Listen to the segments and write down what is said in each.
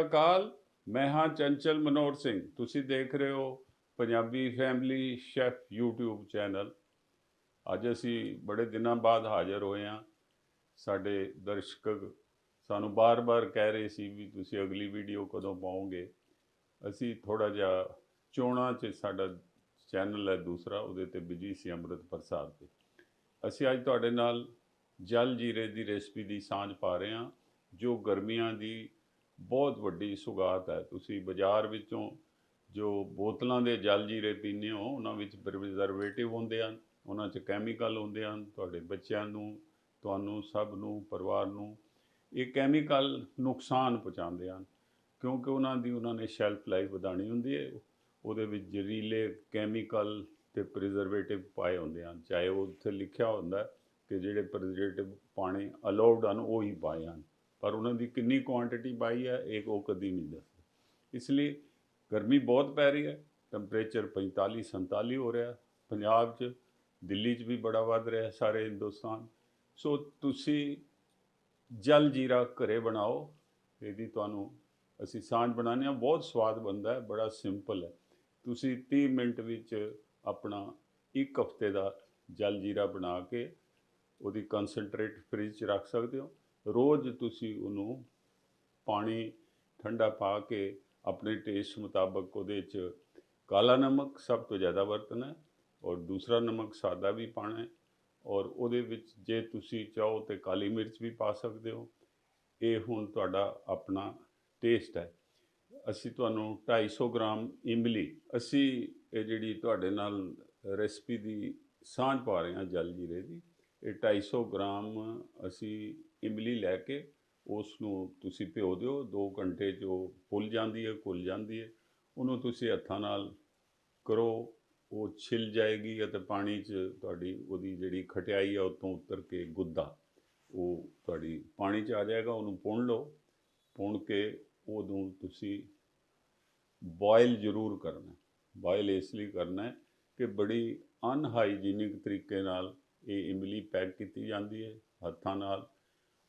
ਅਕਾਲ, ਮੈਂ ਹਾਂ ਚੰਚਲ ਮਨੋਹਰ ਸਿੰਘ। ਤੁਸੀਂ ਦੇਖ ਰਹੇ ਹੋ Punjabi family chef YouTube channel. ਅੱਜ ਅਸੀਂ ਬੜੇ ਦਿਨਾਂ ਬਾਅਦ ਹਾਜ਼ਰ ਹੋਏ ਹਾਂ। ਸਾਡੇ ਦਰਸ਼ਕ ਸਾਨੂੰ ਬਾਰ-ਬਾਰ ਕਹਿ ਰਹੇ ਸੀ ਵੀ ਤੁਸੀਂ ਅਗਲੀ ਵੀਡੀਓ ਕਦੋਂ ਪਾਓਗੇ। ਅਸੀਂ ਥੋੜਾ ਜਿਹਾ ਚੋਣਾਂ 'ਚ ਸਾਡਾ ਚੈਨਲ ਹੈ ਦੂਸਰਾ, ਉਹਦੇ ਤੇ ਬਿਜ਼ੀ ਸੀ ਅੰਮ੍ਰਿਤ ਪ੍ਰਸਾਦ ਤੇ। ਅਸੀਂ ਅੱਜ ਤੁਹਾਡੇ ਨਾਲ ਜਲ ਜੀਰੇ ਦੀ ਰੈਸਪੀ ਦੀ ਸਾਂਝ ਪਾ ਰਹੇ ਹਾਂ, ਜੋ ਗਰਮੀਆਂ ਦੀ ਬਹੁਤ ਵੱਡੀ ਸੁਗਾਤ ਹੈ। ਤੁਸੀਂ ਬਾਜ਼ਾਰ ਵਿੱਚੋਂ ਜੋ ਬੋਤਲਾਂ ਦੇ ਜਲ ਜੀਰੇ ਪੀਂਦੇ ਹੋ, ਉਹਨਾਂ ਵਿੱਚ ਪ੍ਰੀਜ਼ਰਵੇਟਿਵ ਹੁੰਦੇ ਹਨ, ਉਹਨਾਂ 'ਚ ਕੈਮੀਕਲ ਹੁੰਦੇ ਹਨ, ਤੁਹਾਡੇ ਬੱਚਿਆਂ ਨੂੰ, ਤੁਹਾਨੂੰ ਸਭ ਨੂੰ, ਪਰਿਵਾਰ ਨੂੰ ਇਹ ਕੈਮੀਕਲ ਨੁਕਸਾਨ ਪਹੁੰਚਾਉਂਦੇ ਹਨ ਕਿਉਂਕਿ ਉਹਨਾਂ ਦੀ ਉਹਨਾਂ ਨੇ ਸ਼ੈਲਫ ਲਾਈਫ ਵਧਾਣੀ ਹੁੰਦੀ ਹੈ। ਉਹਦੇ ਵਿੱਚ ਜ਼ਹਿਰੀਲੇ ਕੈਮੀਕਲ ਤੇ ਪ੍ਰੀਜ਼ਰਵੇਟਿਵ ਪਾਏ ਹੁੰਦੇ ਹਨ। ਚਾਹੇ ਉਹ ਉੱਥੇ ਲਿਖਿਆ ਹੁੰਦਾ ਕਿ ਜਿਹੜੇ ਪ੍ਰੀਜ਼ਰਵੇਟਿਵ ਪਾਣੇ ਅਲਾਉਡ ਹਨ, ਉਹ ਹੀ ਪਾਏ ਹਨ। ਪਰ ਉਹਨਾਂ ਦੀ ਕਿੰਨੀ ਕੁਆਂਟੀਟੀ ਪਾਈ ਹੈ, ਇਹ ਉਹ ਕਦੀ ਨਹੀਂ ਦੱਸਦੇ। ਇਸ ਲਈ ਗਰਮੀ ਬਹੁਤ ਪੈ ਰਹੀ ਹੈ ਟੈਂਪਰੇਚਰ 45 47 ਹੋ ਰਿਹਾ, ਪੰਜਾਬ 'ਚ, ਦਿੱਲੀ 'ਚ ਵੀ ਬੜਾ ਵੱਧ ਰਿਹਾ, ਸਾਰੇ ਹਿੰਦੁਸਤਾਨ। ਸੋ ਤੁਸੀਂ ਜਲ ਜੀਰਾ ਘਰੇ ਬਣਾਓ, ਇਹਦੀ ਤੁਹਾਨੂੰ ਅਸੀਂ ਸਾਂਝ ਬਣਾਉਂਦੇ ਹਾਂ, ਬਹੁਤ ਸਵਾਦ ਬਣਦਾ ਹੈ, ਬੜਾ ਸਿੰਪਲ ਹੈ। ਤੁਸੀਂ 30 ਮਿੰਟ ਵਿੱਚ ਆਪਣਾ ਇੱਕ ਹਫ਼ਤੇ ਦਾ ਜਲ ਜੀਰਾ ਬਣਾ ਕੇ ਉਹਦੀ ਕਨਸੈਂਟਰੇਟ ਫ੍ਰਿਜ 'ਚ ਰੱਖ ਸਕਦੇ ਹੋ। ਰੋਜ਼ ਤੁਸੀਂ ਉਹਨੂੰ ਪਾਣੀ ਠੰਡਾ ਪਾ ਕੇ ਆਪਣੇ ਟੇਸਟ ਮੁਤਾਬਕ ਉਹਦੇ 'ਚ ਕਾਲਾ ਨਮਕ ਸਭ ਤੋਂ ਜ਼ਿਆਦਾ ਵਰਤਣਾ ਹੈ ਔਰ ਦੂਸਰਾ ਨਮਕ ਸਾਦਾ ਵੀ ਪਾਣਾ ਹੈ ਔਰ ਉਹਦੇ ਵਿੱਚ ਜੇ ਤੁਸੀਂ ਚਾਹੋ ਤੇ ਕਾਲੀ ਮਿਰਚ ਵੀ ਪਾ ਸਕਦੇ ਹੋ। ਇਹ ਹੁਣ ਤੁਹਾਡਾ ਆਪਣਾ ਟੇਸਟ ਹੈ। ਅਸੀਂ ਤੁਹਾਨੂੰ 250 ਗ੍ਰਾਮ ਇਮਲੀ, ਅਸੀਂ ਇਹ ਜਿਹੜੀ ਤੁਹਾਡੇ ਨਾਲ ਰੈਸਪੀ ਦੀ ਸਾਂਝ ਪਾ ਰਹੇ ਹਾਂ ਜਲ ਜੀਰੇ ਦੀ ਇਹ 250 ਗ੍ਰਾਮ ਅਸੀਂ ਇਮਲੀ ਲੈ ਕੇ ਉਸ ਨੂੰ ਤੁਸੀਂ ਭਿਓ ਦਿਓ 2 ਘੰਟੇ ਜੋ ਫੁੱਲ ਜਾਂਦੀ ਹੈ, ਘੁਲ ਜਾਂਦੀ ਹੈ। ਉਹਨੂੰ ਤੁਸੀਂ ਹੱਥਾਂ ਨਾਲ ਕਰੋ, ਉਹ ਛਿਲ ਜਾਏਗੀ ਅਤੇ ਪਾਣੀ 'ਚ ਤੁਹਾਡੀ ਉਹਦੀ ਜਿਹੜੀ ਖਟਿਆਈ ਆ ਉਤੋਂ ਉਤਰ ਕੇ ਗੁੱਦਾ, ਉਹ ਤੁਹਾਡੀ ਪਾਣੀ 'ਚ ਆ ਜਾਏਗਾ, ਉਹਨੂੰ ਪੁਣ ਲਓ। ਪੁਣ ਕੇ ਉਹਨੂੰ ਤੁਸੀਂ ਬੋਇਲ ਜ਼ਰੂਰ ਕਰਨਾ ਬੋਇਲ ਇਸ ਲਈ ਕਰਨਾ ਕਿ ਬੜੀ ਅਨਹਾਈਜੀਨਿਕ ਤਰੀਕੇ ਨਾਲ ਇਹ ਇਮਲੀ ਪੈਕ ਕੀਤੀ ਜਾਂਦੀ ਹੈ ਹੱਥਾਂ ਨਾਲ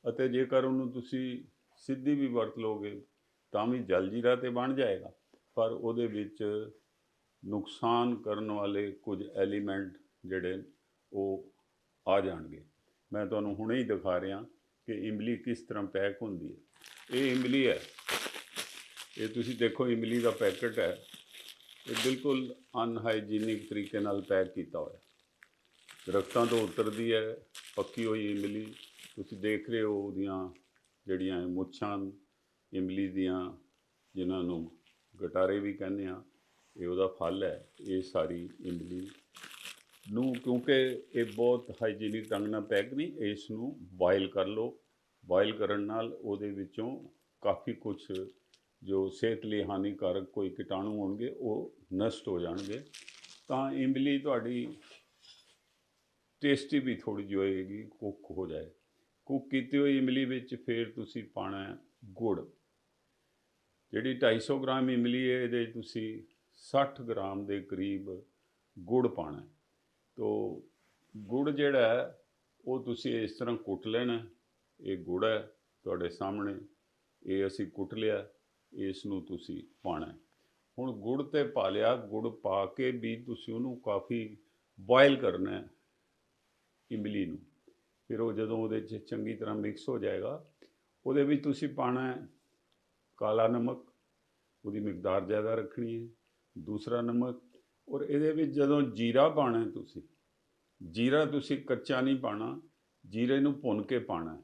ਅਤੇ ਜੇਕਰ ਉਹਨੂੰ ਤੁਸੀਂ ਸਿੱਧੀ ਵੀ ਵਰਤ ਲੋਗੇ ਤਾਂ ਵੀ ਜਲ ਜੀਰਾ ਤੇ ਬਣ ਜਾਏਗਾ, ਪਰ ਉਹਦੇ ਵਿੱਚ ਨੁਕਸਾਨ ਕਰਨ ਵਾਲੇ ਕੁਝ ਐਲੀਮੈਂਟ ਜਿਹੜੇ ਉਹ ਆ ਜਾਣਗੇ। ਮੈਂ ਤੁਹਾਨੂੰ ਹੁਣੇ ਹੀ ਦਿਖਾ ਰਿਹਾ ਕਿ ਇਮਲੀ ਕਿਸ ਤਰ੍ਹਾਂ ਪੈਕ ਹੁੰਦੀ ਹੈ। ਇਹ ਇਮਲੀ ਹੈ। ਇਹ ਤੁਸੀਂ ਦੇਖੋ ਇਮਲੀ ਦਾ ਪੈਕਟ ਹੈ। ਇਹ ਬਿਲਕੁਲ ਅਨਹਾਈਜੀਨਿਕ ਤਰੀਕੇ ਨਾਲ ਪੈਕ ਕੀਤਾ ਹੋਇਆ। ਦਰਖਤਾਂ ਤੋਂ ਉਤਰਦੀ ਹੈ, ਪੱਕੀ ਹੋਈ ਇਮਲੀ। ਤੁਸੀਂ ਦੇਖ ਰਹੇ ਹੋ ਉਹਦੀਆਂ ਜਿਹੜੀਆਂ ਮੁੱਛਾਂ ਇਮਲੀ ਦੀਆਂ, ਜਿਨ੍ਹਾਂ ਨੂੰ ਗਟਾਰੇ ਵੀ ਕਹਿੰਦੇ ਆ ਇਹ ਉਹਦਾ ਫਲ ਹੈ, ਇਹ ਸਾਰੀ ਇਮਲੀ। ਨੂੰ ਕਿਉਂਕਿ ਇਹ ਬਹੁਤ ਹਾਈਜੀਨਿਕ ਢੰਗ ਨਾਲ ਪੈਕ ਨਹੀਂ, ਇਸ ਨੂੰ ਬੋਇਲ ਕਰ ਲਓ। ਬੋਇਲ ਕਰਨ ਨਾਲ ਉਹਦੇ ਵਿੱਚੋਂ ਕਾਫੀ ਕੁਝ ਜੋ ਸਿਹਤ ਲਈ ਹਾਨੀਕਾਰਕ ਕੋਈ ਕੀਟਾਣੂ ਹੋਣਗੇ, ਉਹ ਨਸ਼ਟ ਹੋ ਜਾਣਗੇ। ਤਾਂ ਇਮਲੀ ਤੁਹਾਡੀ ਟੇਸਟੀ ਵੀ ਥੋੜੀ ਜਿਹੀ ਹੋਏਗੀ, ਕੁੱਕ ਹੋ ਜਾਏ। ਕੁੱਕ ਕੀਤੀ ਹੋਈ ਇਮਲੀ ਵਿੱਚ ਫਿਰ ਤੁਸੀਂ ਪਾਣਾ ਗੁੜ। ਜਿਹੜੀ 250 ਗ੍ਰਾਮ ਇਮਲੀ ਹੈ, ਇਹਦੇ 'ਚ ਤੁਸੀਂ 60 ਗ੍ਰਾਮ ਦੇ ਕਰੀਬ ਗੁੜ ਪਾਣਾ ਤੋ ਗੁੜ ਜਿਹੜਾ ਉਹ ਤੁਸੀਂ ਇਸ ਤਰ੍ਹਾਂ ਕੁੱਟ ਲੈਣਾ ਇਹ ਗੁੜ ਹੈ ਤੁਹਾਡੇ ਸਾਹਮਣੇ, ਇਹ ਅਸੀਂ ਕੁੱਟ ਲਿਆ, ਇਸ ਨੂੰ ਤੁਸੀਂ ਪਾਣਾ ਹੁਣ ਗੁੜ ਤੇ ਪਾ ਲਿਆ, ਗੁੜ ਪਾ ਕੇ ਵੀ ਤੁਸੀਂ ਉਹਨੂੰ ਕਾਫੀ ਬੋਇਲ ਕਰਨਾ ਹੈ। ਇਮਲੀ ਨੂੰ। ਫਿਰ ਉਹ ਜਦੋਂ ਉਹਦੇ 'ਚ ਚੰਗੀ ਤਰ੍ਹਾਂ ਮਿਕਸ ਹੋ ਜਾਏਗਾ, ਉਹਦੇ ਵਿੱਚ ਤੁਸੀਂ ਪਾਣਾ ਹੈ ਕਾਲਾ ਨਮਕ, ਉਹਦੀ ਮਿਕਦਾਰ ਜ਼ਿਆਦਾ ਰੱਖਣੀ ਹੈ, ਦੂਸਰਾ ਨਮਕ, ਔਰ ਇਹਦੇ ਵਿੱਚ ਜਦੋਂ ਜੀਰਾ ਪਾਣਾ ਹੈ ਤੁਸੀਂ, ਜੀਰਾ ਤੁਸੀਂ ਕੱਚਾ ਨਹੀਂ ਪਾਣਾ, ਜੀਰੇ ਨੂੰ ਭੁੰਨ ਕੇ ਪਾਣਾ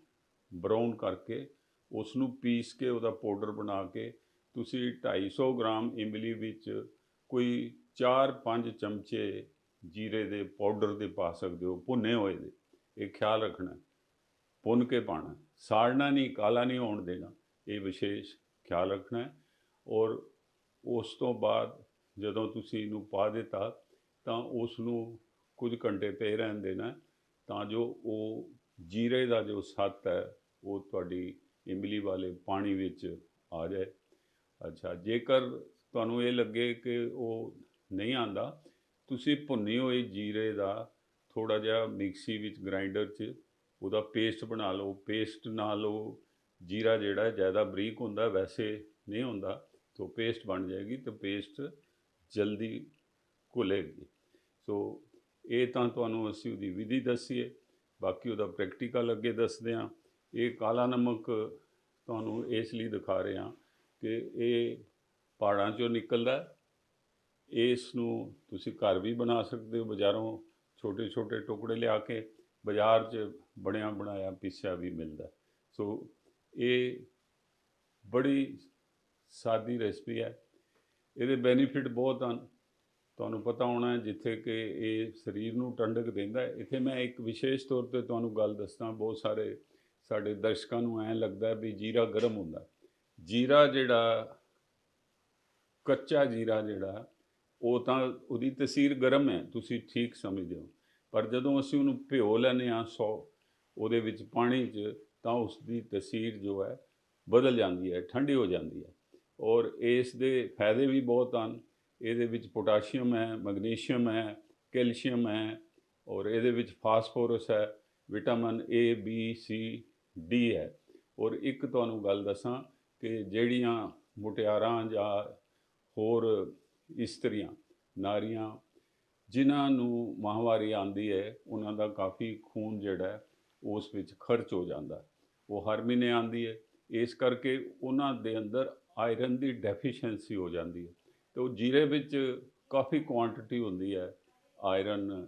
ਬਰਾਊਨ ਕਰਕੇ ਉਸ ਨੂੰ ਪੀਸ ਕੇ ਉਹਦਾ ਪਾਊਡਰ ਬਣਾ ਕੇ, ਤੁਸੀਂ 250 ਗ੍ਰਾਮ ਇਮਲੀ ਵਿੱਚ ਕੋਈ 4-5 ਚਮਚੇ ਜੀਰੇ ਦੇ ਪਾਊਡਰ ਦੇ ਪਾ ਸਕਦੇ ਹੋ, ਭੁੰਨੇ ਹੋਏ ਦੇ। ਇਹ ਖਿਆਲ ਰੱਖਣਾ, ਭੁੰਨ ਕੇ ਪਾਣਾ ਸਾੜਨਾ ਨਹੀਂ, ਕਾਲਾ ਨਹੀਂ ਹੋਣ ਦੇਣਾ, ਇਹ ਵਿਸ਼ੇਸ਼ ਖਿਆਲ ਰੱਖਣਾ। ਹੈ ਔਰ ਉਸ ਤੋਂ ਬਾਅਦ ਜਦੋਂ ਤੁਸੀਂ ਇਹਨੂੰ ਪਾ ਦਿੱਤਾ, ਤਾਂ ਉਸ ਨੂੰ ਕੁਝ ਘੰਟੇ ਪਏ ਰਹਿਣ ਦੇਣਾ, ਤਾਂ ਜੋ ਉਹ ਜੀਰੇ ਦਾ ਜੋ ਸੱਤ ਹੈ, ਉਹ ਤੁਹਾਡੀ ਇਮਲੀ ਵਾਲੇ ਪਾਣੀ ਵਿੱਚ ਆ ਜਾਏ। ਅੱਛਾ, ਜੇਕਰ ਤੁਹਾਨੂੰ ਇਹ ਲੱਗੇ ਕਿ ਉਹ ਨਹੀਂ ਆਂਦਾ ਤੁਸੀਂ ਭੁੰਨੀ ਹੋਈ ਜੀਰੇ ਦਾ ਥੋੜਾ ਜਿਹਾ ਮਿਕਸੀ ਵਿੱਚ ਗ੍ਰਾਈਂਡਰ 'ਚ ਉਹਦਾ ਪੇਸਟ ਬਣਾ ਲਓ, ਪੇਸਟ ਨਾਲ ਉਹ ਜੀਰਾ ਜਿਹੜਾ ਜ਼ਿਆਦਾ ਬਰੀਕ ਹੁੰਦਾ, ਵੈਸੇ ਨਹੀਂ ਹੁੰਦਾ, ਤੋਂ ਪੇਸਟ ਬਣ ਜਾਏਗੀ ਤੇ ਪੇਸਟ ਜਲਦੀ ਘੁਲੇਗੀ। ਸੋ ਇਹ ਤਾਂ ਤੁਹਾਨੂੰ ਅਸੀਂ ਉਹਦੀ ਵਿਧੀ ਦੱਸੀਏ, ਬਾਕੀ ਉਹਦਾ ਪ੍ਰੈਕਟੀਕਲ ਅੱਗੇ ਦੱਸਦੇ ਹਾਂ। ਇਹ ਕਾਲਾ ਨਮਕ ਤੁਹਾਨੂੰ ਇਸ ਲਈ ਦਿਖਾ ਰਹੇ ਹਾਂ ਕਿ ਇਹ ਪਹਾੜਾਂ ਚੋਂ ਨਿਕਲਦਾ ਇਸ ਨੂੰ ਤੁਸੀਂ ਘਰ ਵੀ ਬਣਾ ਸਕਦੇ ਹੋ, ਬਾਜ਼ਾਰੋਂ ਛੋਟੇ ਛੋਟੇ ਟੁਕੜੇ ਲਿਆ ਕੇ ਬਾਜ਼ਾਰ 'ਚ ਬਣਿਆ ਬਣਾਇਆ ਪੀਸਿਆ ਵੀ ਮਿਲਦਾ। ਸੋ ਇਹ ਬੜੀ ਸਾਦੀ ਰੈਸਪੀ ਹੈ। ਇਹਦੇ ਬੈਨੀਫਿਟ ਬਹੁਤ ਹਨ। ਤੁਹਾਨੂੰ ਪਤਾ ਹੋਣਾ ਜਿੱਥੇ ਕਿ ਇਹ ਸਰੀਰ ਨੂੰ ਠੰਡਕ ਦਿੰਦਾ ਇੱਥੇ ਮੈਂ ਇੱਕ ਵਿਸ਼ੇਸ਼ ਤੌਰ ਤੇ ਤੁਹਾਨੂੰ ਗੱਲ ਦੱਸਾਂ, ਬਹੁਤ ਸਾਰੇ ਸਾਡੇ ਦਰਸ਼ਕਾਂ ਨੂੰ ਐਂ ਲੱਗਦਾ ਵੀ ਜੀਰਾ ਗਰਮ ਹੁੰਦਾ। ਜੀਰਾ ਜਿਹੜਾ, ਕੱਚਾ ਜੀਰਾ ਜਿਹੜਾ ਉਹ ਤਾਂ ਉਹਦੀ ਤਸੀਰ ਗਰਮ ਹੈ, ਤੁਸੀਂ ਠੀਕ ਸਮਝਦੇ ਹੋ। ਪਰ ਜਦੋਂ ਅਸੀਂ ਉਹਨੂੰ ਭਿਓ ਲੈਂਦੇ ਹਾਂ ਸੌ, ਉਹਦੇ ਵਿੱਚ ਪਾਣੀ 'ਚ, ਤਾਂ ਉਸ ਦੀ ਤਸੀਰ ਜੋ ਹੈ, ਬਦਲ ਜਾਂਦੀ ਹੈ, ਠੰਡੀ ਹੋ ਜਾਂਦੀ ਹੈ। ਔਰ ਇਸ ਦੇ ਫਾਇਦੇ ਵੀ ਬਹੁਤ ਹਨ। ਇਹਦੇ ਵਿੱਚ ਪੋਟਾਸ਼ੀਅਮ ਹੈ, ਮੈਗਨੀਸ਼ੀਅਮ ਹੈ, ਕੈਲਸ਼ੀਅਮ ਹੈ, ਔਰ ਇਹਦੇ ਵਿੱਚ ਫਾਸਫੋਰਸ ਹੈ, vitamin A B C D ਹੈ। ਔਰ ਇੱਕ ਤੁਹਾਨੂੰ ਗੱਲ ਦੱਸਾਂ ਕਿ ਜਿਹੜੀਆਂ ਮੁਟਿਆਰਾਂ ਜਾਂ ਹੋਰ ਇਸਤਰੀਆਂ, ਨਾਰੀਆਂ, ਜਿਨ੍ਹਾਂ ਨੂੰ ਮਾਹਵਾਰੀ ਆਂਦੀ ਹੈ, ਉਹਨਾਂ ਦਾ ਕਾਫੀ ਖੂਨ ਜਿਹੜਾ ਉਸ ਵਿੱਚ ਖਰਚ ਹੋ ਜਾਂਦਾ ਉਹ ਹਰ ਮਹੀਨੇ ਆਂਦੀ ਹੈ। ਇਸ ਕਰਕੇ ਉਹਨਾਂ ਦੇ ਅੰਦਰ ਆਇਰਨ ਦੀ ਡੈਫੀਸ਼ੀਐਂਸੀ ਹੋ ਜਾਂਦੀ ਹੈ। ਤੇ ਉਹ ਜੀਰੇ ਵਿੱਚ ਕਾਫੀ ਕੁਆਂਟੀਟੀ ਹੁੰਦੀ ਹੈ ਆਇਰਨ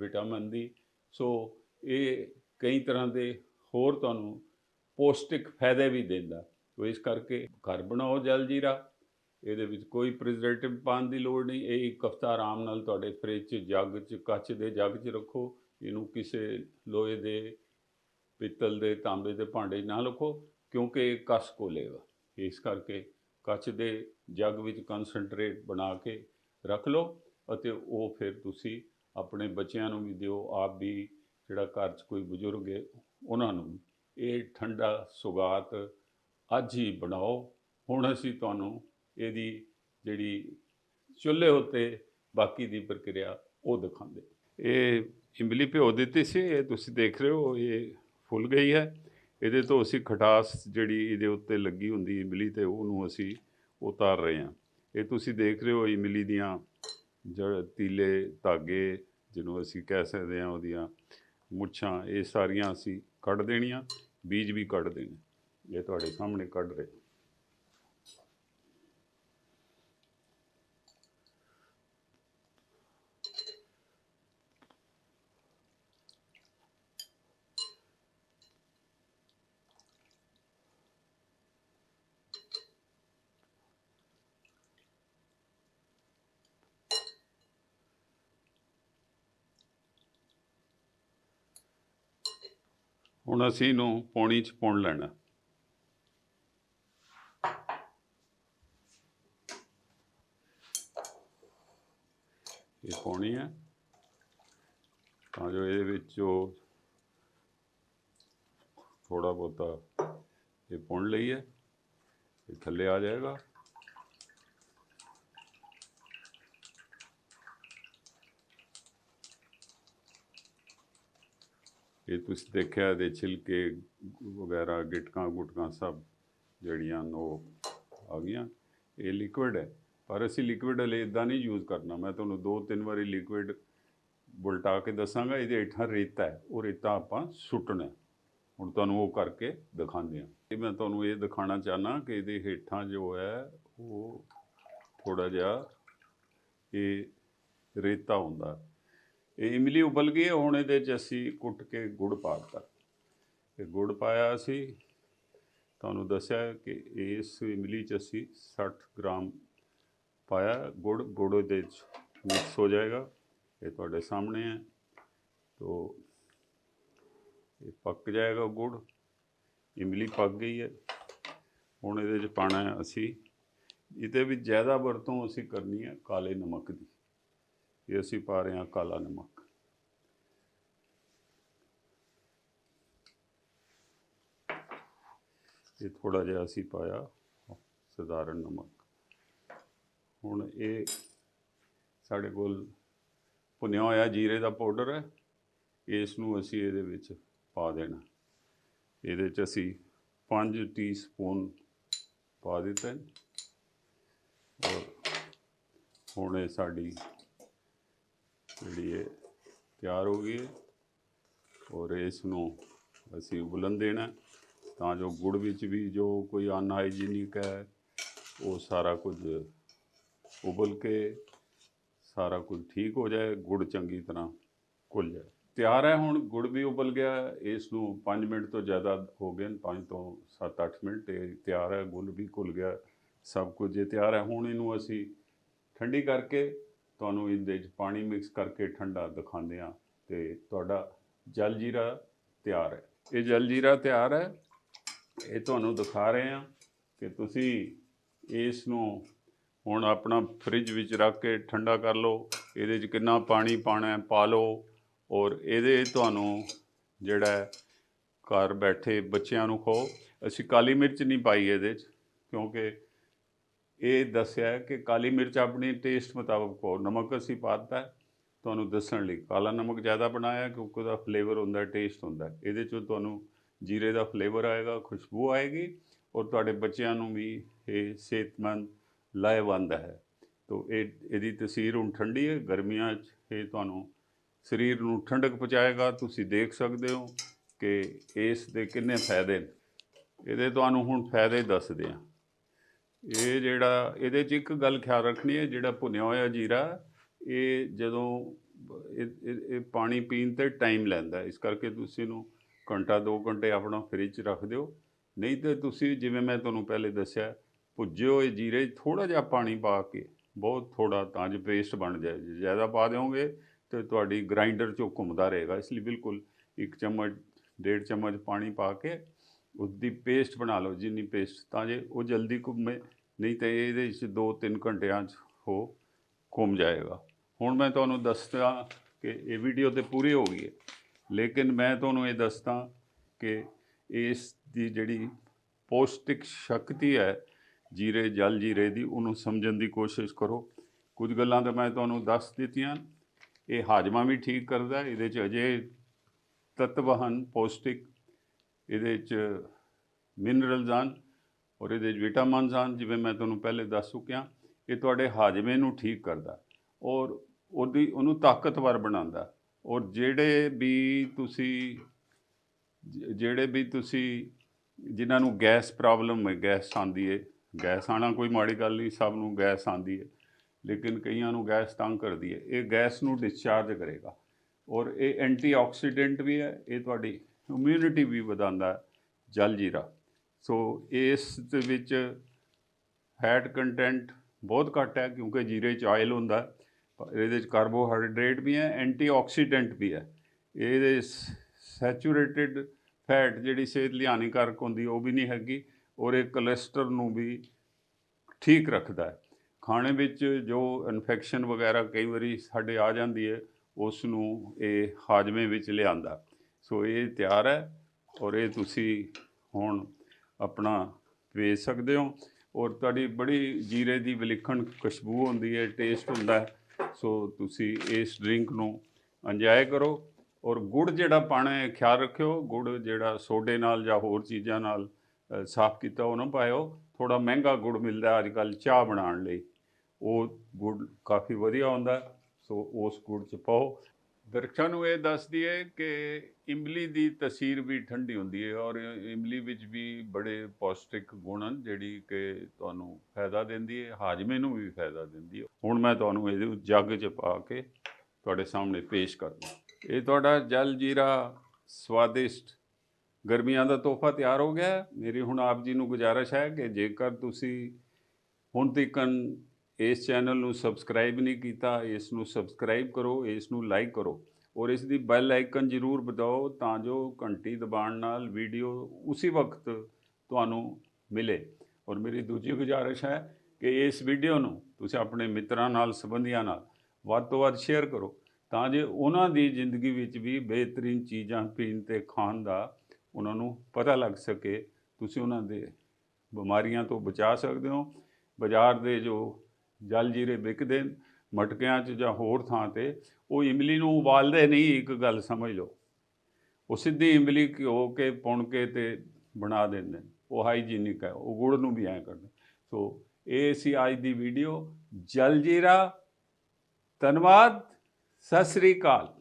ਵਿਟਾਮਿਨ ਦੀ। ਸੋ ਇਹ ਕਈ ਤਰ੍ਹਾਂ ਦੇ ਹੋਰ ਤੁਹਾਨੂੰ ਪੌਸ਼ਟਿਕ ਫਾਇਦੇ ਵੀ ਦਿੰਦਾ ਸੋ ਇਸ ਕਰਕੇ ਘਰ ਬਣਾਓ ਜਲ ਜੀਰਾ ਇਹਦੇ ਵਿੱਚ ਕੋਈ ਪ੍ਰੀਜ਼ਰਵੇਟਿਵ ਪਾਉਣ ਦੀ ਲੋੜ ਨਹੀਂ, ਇਹ ਇੱਕ ਹਫ਼ਤਾ ਆਰਾਮ ਨਾਲ ਤੁਹਾਡੇ ਫ੍ਰਿਜ 'ਚ, ਜੱਗ 'ਚ, ਕੱਚ ਦੇ ਜੱਗ 'ਚ ਰੱਖੋ, ਇਹਨੂੰ ਕਿਸੇ ਲੋਹੇ ਦੇ, ਪਿੱਤਲ ਦੇ, ਤਾਂਬੇ ਦੇ ਭਾਂਡੇ 'ਚ ਨਾ ਰੱਖੋ, ਕਿਉਂਕਿ ਇਹ ਕਸ ਕੋਲੇਗਾ ਇਸ ਕਰਕੇ ਕੱਚ ਦੇ ਜੱਗ ਵਿੱਚ ਕਨਸੈਂਟਰੇਟ ਬਣਾ ਕੇ ਰੱਖ ਲਓ ਅਤੇ ਉਹ ਫਿਰ ਤੁਸੀਂ ਆਪਣੇ ਬੱਚਿਆਂ ਨੂੰ ਵੀ ਦਿਓ, ਆਪ ਵੀ ਜਿਹੜਾ ਘਰ 'ਚ ਕੋਈ ਬਜ਼ੁਰਗ ਹੈ, ਉਹਨਾਂ ਨੂੰ ਵੀ। ਇਹ ਠੰਡਾ ਸੁਗਾਤ ਅੱਜ ਹੀ ਬਣਾਓ, ਹੁਣ ਅਸੀਂ ਤੁਹਾਨੂੰ ਇਹਦੀ ਜਿਹੜੀ ਚੁੱਲ੍ਹੇ ਉੱਤੇ ਬਾਕੀ ਦੀ ਪ੍ਰਕਿਰਿਆ ਉਹ ਦਿਖਾਉਂਦੇ। ਇਹ ਇਮਲੀ ਭਿਓ ਦਿੱਤੀ ਸੀ, ਇਹ ਤੁਸੀਂ ਦੇਖ ਰਹੇ ਹੋ, ਇਹ ਫੁੱਲ ਗਈ ਹੈ। ਇਹਦੇ ਤੋਂ ਅਸੀਂ ਖਟਾਸ ਜਿਹੜੀ ਇਹਦੇ ਉੱਤੇ ਲੱਗੀ ਹੁੰਦੀ ਇਮਲੀ ਤੇ ਉਹਨੂੰ ਅਸੀਂ ਉਤਾਰ ਰਹੇ ਹਾਂ। ਇਹ ਤੁਸੀਂ ਦੇਖ ਰਹੇ ਹੋ ਇਮਲੀ ਦੀਆਂ ਜੜ ਤੀਲੇ ਧਾਗੇ, ਜਿਹਨੂੰ ਅਸੀਂ ਕਹਿ ਸਕਦੇ ਹਾਂ ਉਹਦੀਆਂ ਮੁੱਛਾਂ, ਇਹ ਸਾਰੀਆਂ ਅਸੀਂ ਕੱਢ ਦੇਣੀਆਂ, ਬੀਜ ਵੀ ਕੱਢ ਦੇਣੇ। ਇਹ ਤੁਹਾਡੇ ਸਾਹਮਣੇ ਕੱਢ ਰਹੇ। ਹੁਣ ਅਸੀਂ ਇਹਨੂੰ ਪਾਣੀ ਚ ਪੁਣ ਲੈਣਾ। ਇਹ ਪਾਉਣੀ ਹੈ। ਤਾਂ ਜੋ ਇਹਦੇ ਵਿੱਚ ਉਹ ਥੋੜਾ ਬਹੁਤਾ ਇਹ ਪੁਣ ਲਈਏ, ਇਹ ਥੱਲੇ ਆ ਜਾਏਗਾ। ਇਹ ਤੁਸੀਂ ਦੇਖਿਆ ਇਹਦੇ ਛਿਲਕੇ ਵਗੈਰਾ, ਗਿਟਕਾਂ, ਗੁਟਕਾਂ ਸਭ ਜਿਹੜੀਆਂ ਨੇ ਉਹ ਆ ਗਈਆਂ। ਇਹ ਲਿਕੁਇਡ ਹੈ। ਪਰ ਅਸੀਂ ਲਿਕੁਇਡ ਹਲੇ ਇਦਾਂ ਨਹੀਂ ਯੂਜ਼ ਕਰਨਾ। ਮੈਂ ਤੁਹਾਨੂੰ ਦੋ ਤਿੰਨ ਵਾਰੀ ਲਿਕੁਇਡ ਉਲਟਾ ਕੇ ਦੱਸਾਂਗਾ। ਇਹਦੇ ਹੇਠਾਂ ਰੇਤਾ ਹੈ। ਉਹ ਰੇਤਾ ਆਪਾਂ ਸੁੱਟਣਾ ਹੁਣ ਤੁਹਾਨੂੰ ਉਹ ਕਰਕੇ ਦਿਖਾਉਂਦੇ ਹਾਂ। ਇਹ ਮੈਂ ਤੁਹਾਨੂੰ ਇਹ ਦਿਖਾਣਾ ਚਾਹਨਾ ਕਿ ਇਹਦੇ ਹੇਠਾਂ ਜੋ ਹੈ, ਉਹ ਥੋੜਾ ਜਿਹਾ ਇਹ ਰੇਤਾ ਹੁੰਦਾ। ਇਹ ਇਮਲੀ ਉਬਲ ਗਈ ਹੁਣ ਇਹਦੇ 'ਚ ਅਸੀਂ ਕੁੱਟ ਕੇ ਗੁੜ ਪਾ ਦਿੱਤਾ। ਇਹ ਗੁੜ ਪਾਇਆ ਅਸੀਂ। ਤੁਹਾਨੂੰ ਦੱਸਿਆ ਕਿ ਇਸ ਇਮਲੀ 'ਚ ਅਸੀਂ 60 ਗ੍ਰਾਮ ਪਾਇਆ ਗੁੜ। ਗੁੜ ਦੇ 'ਚ ਮਿਕਸ ਹੋ ਜਾਏਗਾ। ਇਹ ਤੁਹਾਡੇ ਸਾਹਮਣੇ ਹੈ। ਤੋ ਇਹ ਪੱਕ ਜਾਏਗਾ ਗੁੜ। ਇਮਲੀ ਪੱਕ ਗਈ ਹੈ। ਹੁਣ ਇਹਦੇ 'ਚ ਪਾਣਾ ਅਸੀਂ। ਇਹਦੇ ਵਿੱਚ ਜ਼ਿਆਦਾ ਵਰਤੋਂ ਅਸੀਂ ਕਰਨੀ ਹੈ ਕਾਲੇ ਨਮਕ ਦੀ। ਇਹ ਅਸੀਂ ਪਾ ਰਹੇ ਹਾਂ ਕਾਲਾ ਨਮਕ। ਇਹ ਥੋੜਾ ਜਿਹਾ ਅਸੀਂ ਪਾਇਆ ਸਧਾਰਨ ਨਮਕ। ਹੁਣ ਇਹ ਸਾਡੇ ਕੋਲ ਭੁੰਨਿਆ ਹੋਇਆ ਜੀਰੇ ਦਾ ਪਾਊਡਰ ਹੈ। ਇਸ ਨੂੰ ਅਸੀਂ ਇਹਦੇ ਵਿੱਚ ਪਾ ਦੇਣਾ। ਇਹਦੇ 'ਚ ਅਸੀਂ 5 ਟੀਸਪੂਨ ਪਾ ਦਿੱਤੇ। ਔਰ ਹੁਣ ਇਹ ਸਾਡੀ ਜਿਹੜੀ ਇਹ ਤਿਆਰ ਹੋ ਗਈ ਹੈ ਔਰ ਇਸ ਨੂੰ ਅਸੀਂ ਉਬਲਣ ਦੇਣਾ ਤਾਂ ਜੋ ਗੁੜ ਵਿੱਚ ਵੀ ਜੋ ਕੋਈ ਅਨਹਾਈਜੀਨਿਕ ਹੈ, ਉਹ ਸਾਰਾ ਕੁਝ ਉਬਲ ਕੇ ਸਾਰਾ ਕੁਝ ਠੀਕ ਹੋ ਜਾਏ, ਗੁੜ ਚੰਗੀ ਤਰ੍ਹਾਂ ਘੁਲ ਜਾਏ। ਤਿਆਰ ਹੈ ਹੁਣ, ਗੁੜ ਵੀ ਉਬਲ ਗਿਆ ਇਸ ਨੂੰ 5 ਮਿੰਟ ਤੋਂ ਜ਼ਿਆਦਾ ਹੋ ਗਏ ਨੇ 5 ਤੋਂ 7-8 ਮਿੰਟ ਇਹ ਤਿਆਰ ਹੈ, ਗੁੜ ਵੀ ਘੁਲ ਗਿਆ ਸਭ ਕੁਝ ਇਹ ਤਿਆਰ ਹੈ। ਹੁਣ ਇਹਨੂੰ ਅਸੀਂ ਠੰਡੀ ਕਰਕੇ ਤੁਹਾਨੂੰ ਇਹਦੇ 'ਚ ਪਾਣੀ ਮਿਕਸ ਕਰਕੇ ਠੰਡਾ ਦਿਖਾਉਂਦੇ ਹਾਂ ਤੇ ਤੁਹਾਡਾ ਜਲ ਜੀਰਾ ਤਿਆਰ ਹੈ। ਇਹ ਜਲ ਜੀਰਾ ਤਿਆਰ ਹੈ। ਇਹ ਤੁਹਾਨੂੰ ਦਿਖਾ ਰਹੇ ਹਾਂ ਕਿ ਤੁਸੀਂ ਇਸ ਨੂੰ ਹੁਣ ਆਪਣਾ ਫ੍ਰਿਜ ਵਿੱਚ ਰੱਖ ਕੇ ਠੰਡਾ ਕਰ ਲਓ। ਇਹਦੇ 'ਚ ਕਿੰਨਾ ਪਾਣੀ ਪਾਣਾ ਹੈ, ਪਾ ਲਓ ਔਰ ਇਹਦੇ ਤੁਹਾਨੂੰ ਜਿਹੜਾ ਘਰ ਬੈਠੇ ਬੱਚਿਆਂ ਨੂੰ ਖੋ ਅਸੀਂ ਕਾਲੀ ਮਿਰਚ ਨਹੀਂ ਪਾਈ ਇਹਦੇ 'ਚ ਕਿਉਂਕਿ ਇਹ ਦੱਸਿਆ ਕਿ ਕਾਲੀ ਮਿਰਚ ਆਪਣੀ ਟੇਸਟ ਮੁਤਾਬਕ ਪਾਓ। ਨਮਕ ਅਸੀਂ ਪਾਤਾ ਹੈ। ਤੁਹਾਨੂੰ ਦੱਸਣ ਲਈ ਕਾਲਾ ਨਮਕ ਜ਼ਿਆਦਾ ਬਣਾਇਆ ਕਿਉਂਕਿ ਉਹਦਾ ਫਲੇਵਰ ਹੁੰਦਾ ਟੇਸਟ ਹੁੰਦਾ ਇਹਦੇ 'ਚੋਂ ਤੁਹਾਨੂੰ ਜੀਰੇ ਦਾ ਫਲੇਵਰ ਆਏਗਾ, ਖੁਸ਼ਬੂ ਆਏਗੀ ਔਰ ਤੁਹਾਡੇ ਬੱਚਿਆਂ ਨੂੰ ਵੀ ਇਹ ਸਿਹਤਮੰਦ, ਲਾਹੇਵੰਦ ਹੈ। ਤੋ ਇਹ, ਇਹਦੀ ਤਸੀਰ ਹੁਣ ਠੰਡੀ ਹੈ। ਗਰਮੀਆਂ 'ਚ ਇਹ ਤੁਹਾਨੂੰ ਸਰੀਰ ਨੂੰ ਠੰਡਕ ਪਹੁੰਚਾਏਗਾ। ਤੁਸੀਂ ਦੇਖ ਸਕਦੇ ਹੋ ਕਿ ਇਸ ਦੇ ਕਿੰਨੇ ਫਾਇਦੇ ਨੇ। ਇਹਦੇ ਤੁਹਾਨੂੰ ਹੁਣ ਫਾਇਦੇ ਦੱਸਦੇ ਹਾਂ। ਇਹ ਜਿਹੜਾ, ਇਹਦੇ 'ਚ ਇੱਕ ਗੱਲ ਖਿਆਲ ਰੱਖਣੀ ਹੈ, ਜਿਹੜਾ ਭੁੰਨਿਆ ਹੋਇਆ ਜੀਰਾ, ਇਹ ਜਦੋਂ ਇਹ ਪਾਣੀ ਪੀਣ ਤੇ ਟਾਈਮ ਲੈਂਦਾ ਇਸ ਕਰਕੇ ਤੁਸੀਂ ਇਹਨੂੰ ਘੰਟਾ 2 ਘੰਟੇ ਆਪਣਾ ਫ੍ਰਿਜ 'ਚ ਰੱਖ ਦਿਓ। ਨਹੀਂ ਤੇ ਤੁਸੀਂ ਜਿਵੇਂ ਮੈਂ ਤੁਹਾਨੂੰ ਪਹਿਲੇ ਦੱਸਿਆ ਭੁੱਜਿਓ ਇਹ ਜੀਰੇ 'ਚ ਥੋੜਾ ਜਿਹਾ ਪਾਣੀ ਪਾ ਕੇ, ਬਹੁਤ ਥੋੜਾ ਤਾਂ ਜੋ ਪੇਸਟ ਬਣ ਜਾਏ। ਜੇ ਜ਼ਿਆਦਾ ਪਾ ਦਿਓਗੇ ਤੇ ਤੁਹਾਡੀ ਗ੍ਰਾਈਂਡਰ 'ਚੋਂ ਘੁੰਮਦਾ ਰਹੇਗਾ। ਇਸ ਲਈ ਬਿਲਕੁਲ ਇੱਕ ਚਮਚ, ਡੇਢ ਚਮਚ ਪਾਣੀ ਪਾ ਕੇ, ਉਸਦੀ ਪੇਸਟ ਬਣਾ ਲਓ, ਜਿੰਨੀ ਪੇਸਟ ਤਾਂ ਜੇ ਉਹ ਜਲਦੀ ਘੁੰਮੇ ਨਹੀਂ ਤਾਂ ਇਹਦੇ ਵਿੱਚ 2-3 ਘੰਟਿਆਂ 'ਚ ਉਹ ਘੁੰਮ ਜਾਏਗਾ। ਹੁਣ ਮੈਂ ਤੁਹਾਨੂੰ ਦੱਸਦਾ ਕਿ ਇਹ ਵੀਡੀਓ ਤੇ ਪੂਰੀ ਹੋ ਗਈ ਹੈ। ਲੇਕਿਨ ਮੈਂ ਤੁਹਾਨੂੰ ਇਹ ਦੱਸਦਾ ਕਿ ਇਸ ਦੀ ਜਿਹੜੀ ਪੌਸ਼ਟਿਕ ਸ਼ਕਤੀ ਹੈ, ਜੀਰੇ, ਜਲ ਜੀਰੇ ਦੀ, ਉਹਨੂੰ ਸਮਝਣ ਦੀ ਕੋਸ਼ਿਸ਼ ਕਰੋ। ਕੁਝ ਗੱਲਾਂ ਤਾਂ ਮੈਂ ਤੁਹਾਨੂੰ ਦੱਸ ਦਿੱਤੀਆਂ। ਇਹ ਹਾਜਮਾ ਵੀ ਠੀਕ ਕਰਦਾ ਇਹਦੇ 'ਚ ਅਜੇ ਤੱਤਵ ਹਨ ਪੌਸ਼ਟਿਕ, ਇਹਦੇ 'ਚ ਮਿਨਰਲਸ ਹਨ। ਔਰ ਇਹਦੇ 'ਚ ਵਿਟਾਮਿਨਸ ਹਨ ਜਿਵੇਂ ਮੈਂ ਤੁਹਾਨੂੰ ਪਹਿਲੇ ਦੱਸ ਚੁੱਕਿਆ ਇਹ ਤੁਹਾਡੇ ਹਾਜਮੇ ਨੂੰ ਠੀਕ ਕਰਦਾ। ਔਰ ਉਹਦੀ, ਉਹਨੂੰ ਤਾਕਤਵਰ ਬਣਾਉਂਦਾ। ਔਰ ਜਿਹੜੇ ਵੀ ਤੁਸੀਂ, ਜਿਹੜੇ ਵੀ ਤੁਸੀਂ, ਜਿਨ੍ਹਾਂ ਨੂੰ ਗੈਸ ਪ੍ਰੋਬਲਮ ਹੈ, ਗੈਸ ਆਂਦੀ ਹੈ, ਗੈਸ ਆਣਾ ਕੋਈ ਮਾੜੀ ਗੱਲ ਨਹੀਂ, ਸਭ ਨੂੰ ਗੈਸ ਆਂਦੀ ਹੈ। ਲੇਕਿਨ ਕਈਆਂ ਨੂੰ ਗੈਸ ਤੰਗ ਕਰਦੀ ਹੈ। ਇਹ ਗੈਸ ਨੂੰ ਡਿਸਚਾਰਜ ਕਰੇਗਾ। ਔਰ ਇਹ ਐਂਟੀਆਕਸੀਡੈਂਟ ਵੀ ਹੈ, ਇਹ ਤੁਹਾਡੀ ਇਮਿਊਨਿਟੀ ਵੀ ਵਧਾਉਂਦਾ ਜਲ ਜੀਰਾ। ਸੋ ਇਸ ਦੇ ਵਿੱਚ ਫੈਟ ਕੰਟੈਂਟ ਬਹੁਤ ਘੱਟ ਹੈ ਕਿਉਂਕਿ ਜੀਰੇ 'ਚ ਆਇਲ ਹੁੰਦਾ। ਪਰ ਇਹਦੇ 'ਚ ਕਾਰਬੋਹਾਈਡਰੇਟ ਵੀ ਹੈ ਐਂਟੀਆਕਸੀਡੈਂਟ ਵੀ ਹੈ। ਇਹਦੇ ਸੈਚੂਰੇਟਿਡ ਫੈਟ ਜਿਹੜੀ ਸਿਹਤ ਲਈ ਹਾਨੀਕਾਰਕ ਹੁੰਦੀ, ਉਹ ਵੀ ਨਹੀਂ ਹੈਗੀ ਔਰ ਇਹ ਕੋਲੇਸਟ੍ਰੋਲ ਨੂੰ ਵੀ ਠੀਕ ਰੱਖਦਾ ਹੈ। ਖਾਣੇ ਵਿੱਚ ਜੋ ਇਨਫੈਕਸ਼ਨ ਵਗੈਰਾ ਕਈ ਵਾਰੀ ਸਾਡੇ ਆ ਜਾਂਦੀ ਹੈ, ਉਸ ਨੂੰ ਇਹ ਹਾਜਮੇ ਵਿੱਚ ਲਿਆਂਦਾ। ਸੋ ਇਹ ਤਿਆਰ ਹੈ ਔਰ ਇਹ ਤੁਸੀਂ ਹੁਣ ਆਪਣਾ ਵੇਚ ਸਕਦੇ ਹੋ। ਔਰ ਤੁਹਾਡੀ ਬੜੀ ਜੀਰੇ ਦੀ ਵਿਲੱਖਣ ਖੁਸ਼ਬੂ ਹੁੰਦੀ ਹੈ ਟੇਸਟ ਹੁੰਦਾ ਹੈ। ਸੋ ਤੁਸੀਂ ਇਸ ਡਰਿੰਕ ਨੂੰ ਇੰਜੋਏ ਕਰੋ। ਔਰ ਗੁੜ ਜਿਹੜਾ ਪਾਣਾ ਹੈ, ਖਿਆਲ ਰੱਖਿਓ। ਗੁੜ ਜਿਹੜਾ ਸੋਡੇ ਨਾਲ ਜਾਂ ਹੋਰ ਚੀਜ਼ਾਂ ਨਾਲ ਸਾਫ਼ ਕੀਤਾ ਉਹ ਨਾ ਪਾਇਓ। ਥੋੜਾ ਮਹਿੰਗਾ ਗੁੜ ਮਿਲਦਾ ਅੱਜ ਕੱਲ੍ਹ ਚਾਹ ਬਣਾਉਣ ਲਈ। ਉਹ ਗੁੜ ਕਾਫੀ ਵਧੀਆ ਹੁੰਦਾ ਸੋ ਉਸ ਗੁੜ ਚ ਪਾਓ। ਦਰਸ਼ਕਾਂ ਨੂੰ ਇਹ ਦੱਸਦੀ ਹੈ ਕਿ ਇਮਲੀ ਦੀ ਤਸੀਰ ਵੀ ਠੰਡੀ ਹੁੰਦੀ ਹੈ ਔਰ ਇਮਲੀ ਵਿੱਚ ਵੀ ਬੜੇ ਪੌਸ਼ਟਿਕ ਗੁਣ ਹਨ, ਜਿਹੜੀ ਕਿ ਤੁਹਾਨੂੰ ਫਾਇਦਾ ਦਿੰਦੀ ਹੈ, ਹਾਜਮੇ ਨੂੰ ਵੀ ਫਾਇਦਾ ਦਿੰਦੀ ਹੈ। ਹੁਣ ਮੈਂ ਤੁਹਾਨੂੰ ਇਹਦੇ ਜੱਗ 'ਚ ਪਾ ਕੇ ਤੁਹਾਡੇ ਸਾਹਮਣੇ ਪੇਸ਼ ਕਰਦਾ ਇਹ ਤੁਹਾਡਾ ਜਲ ਜੀਰਾ ਸਵਾਦਿਸ਼ਟ ਗਰਮੀਆਂ ਦਾ ਤੋਹਫਾ ਤਿਆਰ ਹੋ ਗਿਆ ਮੇਰੀ ਹੁਣ ਆਪ ਜੀ ਨੂੰ ਗੁਜ਼ਾਰਿਸ਼ ਹੈ ਕਿ ਜੇਕਰ ਤੁਸੀਂ ਹੁਣ ਤੱਕਨ ਇਸ ਚੈਨਲ ਨੂੰ ਸਬਸਕ੍ਰਾਈਬ ਨਹੀਂ ਕੀਤਾ, ਇਸ ਨੂੰ ਸਬਸਕ੍ਰਾਈਬ ਕਰੋ, ਇਸ ਨੂੰ ਲਾਈਕ ਕਰੋ ਔਰ ਇਸ ਦੀ ਬੈਲ ਆਈਕਨ ਜ਼ਰੂਰ ਦਬਾਓ ਤਾਂ ਜੋ ਘੰਟੀ ਦਬਾਉਣ ਨਾਲ ਵੀਡੀਓ ਉਸੇ ਵਕਤ ਤੁਹਾਨੂੰ ਮਿਲੇ। ਔਰ ਮੇਰੀ ਦੂਜੀ ਗੁਜ਼ਾਰਿਸ਼ ਹੈ ਕਿ ਇਸ ਵੀਡੀਓ ਨੂੰ ਤੁਸੀਂ ਆਪਣੇ ਮਿੱਤਰਾਂ ਨਾਲ, ਸੰਬੰਧੀਆਂ ਨਾਲ ਵੱਧ ਤੋਂ ਵੱਧ ਸ਼ੇਅਰ ਕਰੋ ਤਾਂ ਜੇ ਉਹਨਾਂ ਦੀ ਜ਼ਿੰਦਗੀ ਵਿੱਚ ਵੀ ਬਿਹਤਰੀਨ ਚੀਜ਼ਾਂ ਪੀਣ ਤੇ ਖਾਣ ਦਾ ਉਹਨਾਂ ਨੂੰ ਪਤਾ ਲੱਗ ਸਕੇ, ਤੁਸੀਂ ਉਹਨਾਂ ਦੇ ਬਿਮਾਰੀਆਂ ਤੋਂ ਬਚਾ ਸਕਦੇ ਹੋ। ਬਾਜ਼ਾਰ ਦੇ ਜੋ ਜਲ ਜੀਰੇ ਵਿਕਦੇ ਮਟਕਿਆਂ 'ਚ ਜਾਂ ਹੋਰ ਥਾਂ ਤੇ, ਉਹ ਇਮਲੀ ਨੂੰ ਉਬਾਲਦੇ ਨਹੀਂ, ਇੱਕ ਗੱਲ ਸਮਝ ਲਓ। ਉਹ ਸਿੱਧੀ ਇਮਲੀ ਘਿਓ ਕੇ, ਪੁਣ ਕੇ ਤੇ ਬਣਾ ਦਿੰਦੇ ਉਹ ਹਾਈਜੀਨਿਕ ਹੈ, ਉਹ ਗੁੜ ਨੂੰ ਵੀ ਐ ਕਰਦੇ। ਸੋ, ਇਹ ਸੀ ਅੱਜ ਦੀ ਵੀਡੀਓ। ਜਲ ਜੀਰਾ, ਧੰਨਵਾਦ, ਸਤਿ ਸ੍ਰੀ ਅਕਾਲ।